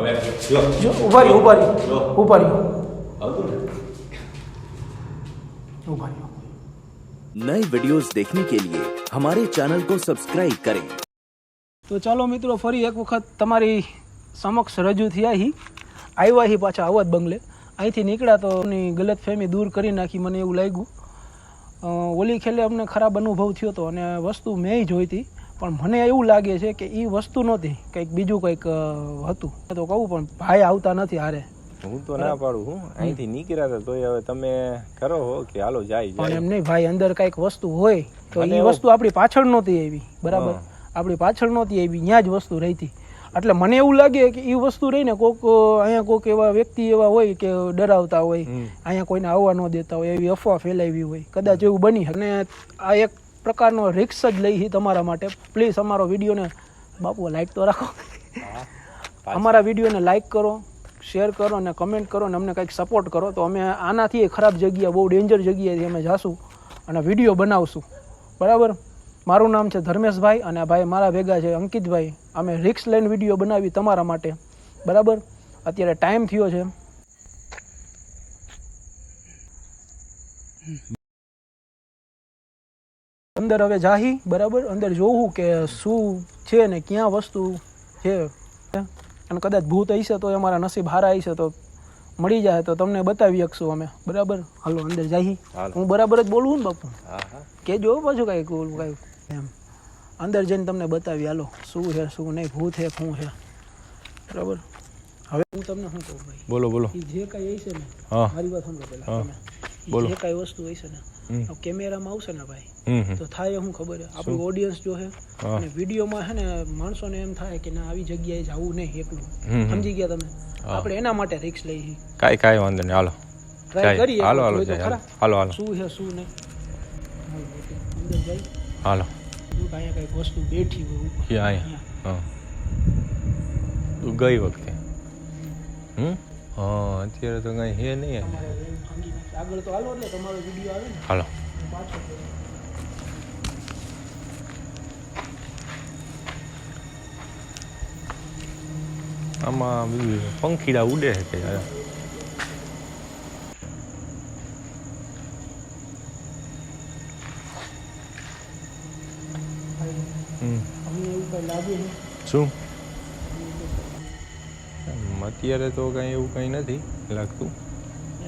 હવે જો જો ઉભા રહ્યો ઉભા રહ્યો જો. ઉભા રહ્યો આવતું ને ઉભા રહ્યો नए वीडियोस देखने के लिए हमारे चैनल को सब्सक्राइब करें તો ચાલો મિત્રો ફરી એક વખત તમારી સમક્ષ રજૂ થયા હી આવ્યા હી પાછા આવત બંગલે અહીંથી નીકળ્યા તો એની ગલત ફહેમી દૂર કરી નાખી મને એવું લાગ્યું અ, ઓલી ખેલે અમને ખરાબ અનુભવ થયો હતો અને વસ્તુ મેં જોઈ હતી પણ મને એવું લાગે છે કે એ વસ્તુ નહોતી કંઈક બીજું કંઈક હતું. તો કહું પણ ભાઈ આવતા નથી હારે. હું તો ના પાડું હું અહીંથી નીકળ્યા હતા તોય હવે તમે કરો હો કે હાલો જાય પણ એમ નહીં ભાઈ અંદર કંઈક વસ્તુ હોય તો એ વસ્તુ આપણી પાછળ નહોતી આવી બરાબર? આપણી પાછળ નહોતી આવી ત્યાં જ વસ્તુ રહી હતી એટલે મને એવું લાગે કે એ વસ્તુ રહીને કોક અહીંયા કોક એવા વ્યક્તિ એવા હોય કે ડરાવતા હોય અહીંયા કોઈને આવવા ન દેતા હોય એવી અફવા ફેલાવી હોય કદાચ એવું બની અને આ એક પ્રકારનો રિક્સ જ લઈ તમારા માટે. પ્લીઝ અમારો વિડીયોને બાપુ લાઈક તો રાખો. અમારા વિડીયોને લાઈક કરો શેર કરો અને કમેન્ટ કરો અને અમને કંઈક સપોર્ટ કરો. તો અમે આનાથી ખરાબ જગ્યા બહુ ડેન્જર જગ્યાએથી અમે જાશું અને વીડિયો બનાવશું. બરાબર? મારું નામ છે ધર્મેશભાઈ અને ભાઈ મારા ભેગા છે અંકિતભાઈ. અમે રિક્સ લઈને વીડિયો બનાવી તમારા માટે. બરાબર? અત્યારે ટાઈમ થયો છે. અંદર હવે જાહી બરાબર? અંદર જોવું કે શું છે ને ક્યાં વસ્તુ છે. અને કદાચ ભૂત હશે તો અમારા નસીબ હારા હશે તો મળી જાય તો તમને બતાવી શકશું અમે. બરાબર? હાલો અંદર જાહી. હું બરાબર જ બોલું ને બાપુ? કેજો પાછું કાંઈક ઓલું કાંઈ એમ. અંદર જઈને તમને બતાવી હાલો. શું છે શું નહીં ભૂત છે શું છે. બરાબર? હવે હું તમને શું કહું ભાઈ? બોલો બોલો. જે કાંઈ હશે ને મારી વાત સાંભળો પહેલા બોલો. જે કઈ વસ્તુ હશે ને. કેમેરામાં આવશે ને ભાઈ. તો થાય શું ખબર. છે આપણું ઓડિયન્સ જો છે હા. અને વિડીયોમાં છે ને માણસોને એમ થાય કે ના આવી જગ્યાએ જવું નહીં એકલું. સમજી ગયા તમે? હા. આપણે એના માટે રિક્સ લઈ છીએ. કાંઈ કાંઈ વાંધો નહીં. હાલો. ટ્રાય કરીએ. હાલો હાલો જાય. હાલો હાલો. શું છે શું નહીં. હાલો, કાંઈ અંદર જઈ હાલો. જો કે અહીંયા કંઈક વસ્તુ બેઠી હોય ઉપર. હા. ગઈ વખતે. હમ? હા અત્યારે તો કંઈ હે નહીં. આગળ તો હાલો એટલે તમારો વીડિયો આવે ને. હાલો. આમાં પંખીડા ઉડે છે કે યાર. શું? અત્યારે તો કંઈ એવું કંઈ નથી લાગતું.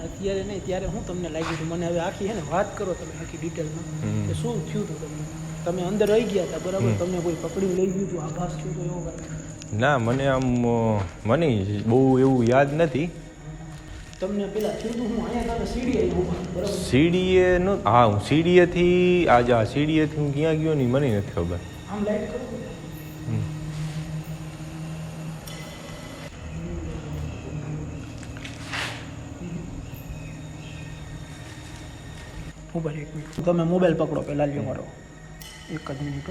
અત્યારે નહીં ત્યારે હું તમને લાગ્યું હતું મને હવે આખી હે ને વાત કરો તમે આખી ડિટેલમાં કે શું થયું હતું તમને? તમે અંદર રહી ગયા હતા બરાબર? તમને કોઈ પકડી લઈ ગયું હતું આભાસ થયું તો એવો ના મને આમ મને બહુ એવું યાદ નથી. તમને પેલા થયું હતું હું અહીંયા તમે સીડી બરાબર? સીડીએ નો હા હું સીડીએથી આજે આ સીડીએથી હું ક્યાં ગયો નહીં મને નથી ખબર. આમ લાઈટ કરો. ઊભા રહો એક મિનિટ તમે મોબાઈલ પકડો પહેલાં લ્યો મારો. એક જ મિનિટ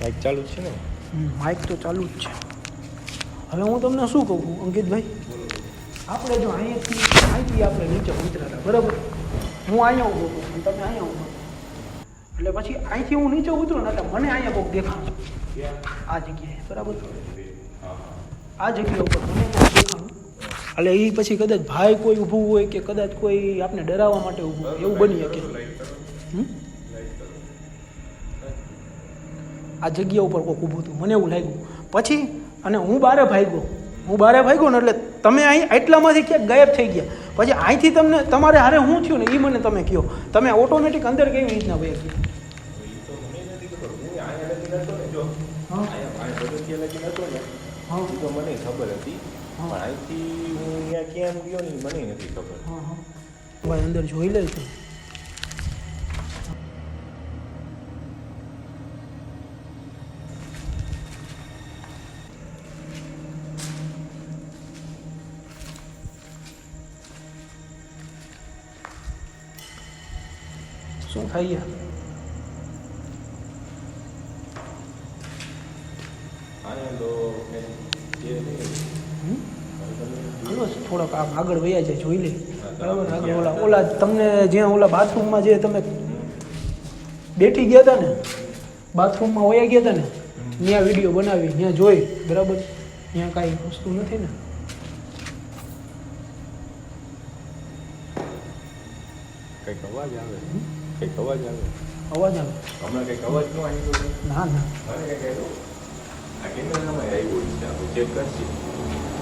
માઇક ચાલુ જ છે ને? માઇક તો ચાલુ જ છે. હવે હું તમને શું કહું છું અંકિતભાઈ? આપણે જો અહીંયાથી અહીંથી આપણે નીચે ઉતરેલા બરાબર? હું અહીંયા ઊભો છું તમે અહીંયા ઊભો એટલે પછી અહીંથી હું નીચે ઉતરું ને એટલે મને અહીંયા કોઈક દેખાણું આ જગ્યાએ બરાબર? આ જગ્યા ઉપર મને કોઈક દેખાણું એટલે એ પછી કદાચ ભાઈ કોઈ ઊભું હોય કે કદાચ કોઈ આપણે ડરાવવા માટે ઊભું હોય એવું બની શકે. આ જગ્યા ઉપર કોઈક ઊભું હતું મને એવું લાગ્યું. પછી અને હું બારે ભાગ્યો. હું બારે ભાગ્યો ને એટલે તમે અહીં એટલામાંથી ક્યાંક ગાયબ થઈ ગયા. પછી અહીંથી તમને તમારે હારે શું થયું ને એ મને તમે કહો. તમે ઓટોમેટિક અંદર કેવી રીતના વહી ગયા? હા. હા. મને ખબર હતી હા. પણ અહીંથી હું અહીંયા કેમ ગયો ને ઈ મને નથી ખબર હા હા ભાઈ અંદર જોઈ લે છે શું થાય છે અહીંયા તો કંઈ છે નહીં. થોડોક આમ આગળ વયા જાય જોઈ લે. બરાબર? આગળ ઓલા ઓલા તમને જ્યાં ઓલા બાથરૂમમાં જે તમે બેઠી ગયા હતા ને બાથરૂમમાં વયા ગયા હતા ને ત્યાં વીડિયો બનાવી ત્યાં જોઈ બરાબર? ત્યાં કાંઈ વસ્તુ નથી ને. કંઈક અવાજ આવે. કંઈક અવાજ આવે. અવાજ આવે. હમણાં કંઈક અવાજ ના ના આ કેમેરામાં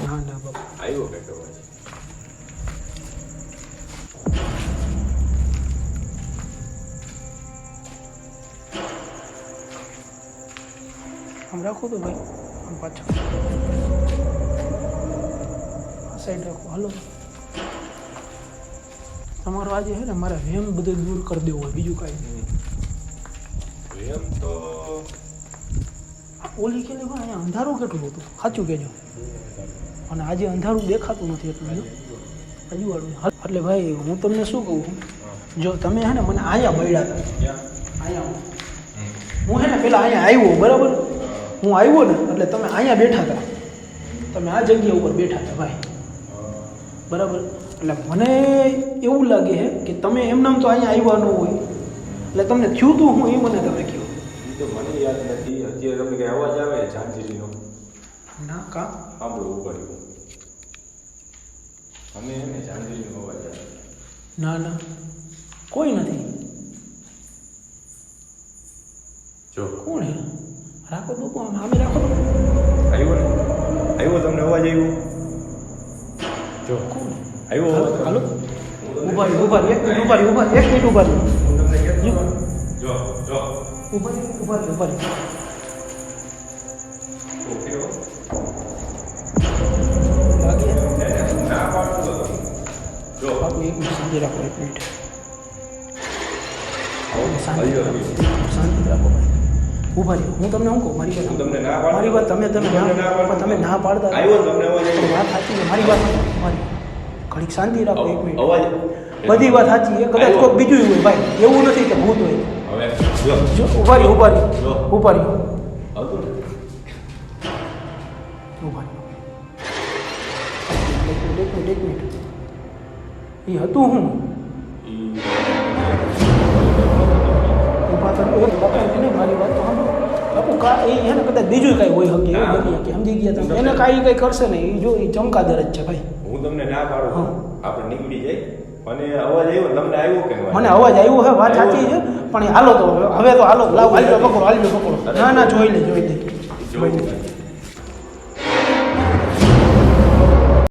ના ના બાપુ આવ્યો કંઈક અવાજ આમ રાખો તો ભાઈ આમ પાછળ આ સાઈડ રાખો હાલો તમારો આજે છે ને મારે વેમ બધું દૂર કરી દેવો હોય બીજું કાંઈ નહીં. એમ તો આ ઓલી કે ભાઈ અહીંયા અંધારું કેટલું હતું? સાચું કહેજો. અને આજે અંધારું દેખાતું નથી એટલું જો અજવાળું. એટલે ભાઈ, હું તમને શું કહું? જો તમે, હે ને, મને અહીંયા મળ્યા હતા. અહીંયા હું. હે ને, પેલા અહીંયા આવ્યો, બરાબર? હું આવ્યો ને, એટલે તમે અહીંયા બેઠા હતા. તમે આ જગ્યા ઉપર બેઠા હતા, ભાઈ. બરાબર? એટલે મને એવું લાગે છે કે તમે એમ નામ તો અહીંયા આવ્યા ન હોય. એટલે તમને થયું તું, હું એ મને તમે કહો એ તો મને યાદ નથી. અત્યારે તમે કઈ અવાજ આવે ઝાંઝરીનો ના કા? સાંભળો ઉપર અમે એને ઝાંઝરીનો અવાજ આવે. ના ના. કોઈ નથી. જો. કોણ હે? રાખો તો આમ આમે રાખો. આવ્યો ને? આવ્યો તમને અવાજ આવ્યો? જો. કોણ? આવ્યો હાલો ઊભા ઊભા એક મિનિટ ઊભા એક મિનિટ ઊભા. જો જો. ઉપર એક મિનિટ શાંતિ રાખો એક મિનિટ. શાંતિ રાખો. આવ્યો. શાંતિ રાખો. ભાઈ ઊભા રહ્યો હું તમને શું કહું? મારી વાત. તમને ના મારી વાત તમે તમે ના તમે ના પાડતા. વાત સાચી મારી વાત. મારી. ઘડીક શાંતિ રાખો એક મિનિટ. અવાજ. બધી વાત સાચી છે. કદાચ કોઈ બીજું હોય ભાઈ. એવું નથી કે ભૂત હોય. જો ઊભા રહ્યો ઊભા રહ્યો ઊભા રહ્યો. હતું ને ઊભા રહ્યો. એક મિનિટ એક મિનિટ એ હતું હું? મારી વાત તો સાંભળો. બાપુ કા એ એને કદાચ બીજું કાંઈ હોય શકે એવું બની શકે સમજી ગયા તમે. એને કાંઈ કંઈ કરશે ને એ જો એ ચમકાદર જ છે ભાઈ. હું તમને ના પાડું. આપણે નીકળી જાય અને અવાજ આવ્યો તમને આવ્યો કે મને અવાજ આવ્યો હે વાત સાચી છે પણ હાલો તો હવે તો હાલો લાવ હાલજો પકડો હાલજો પકડો. ના ના જોઈ લે જોઈ લે જોવું.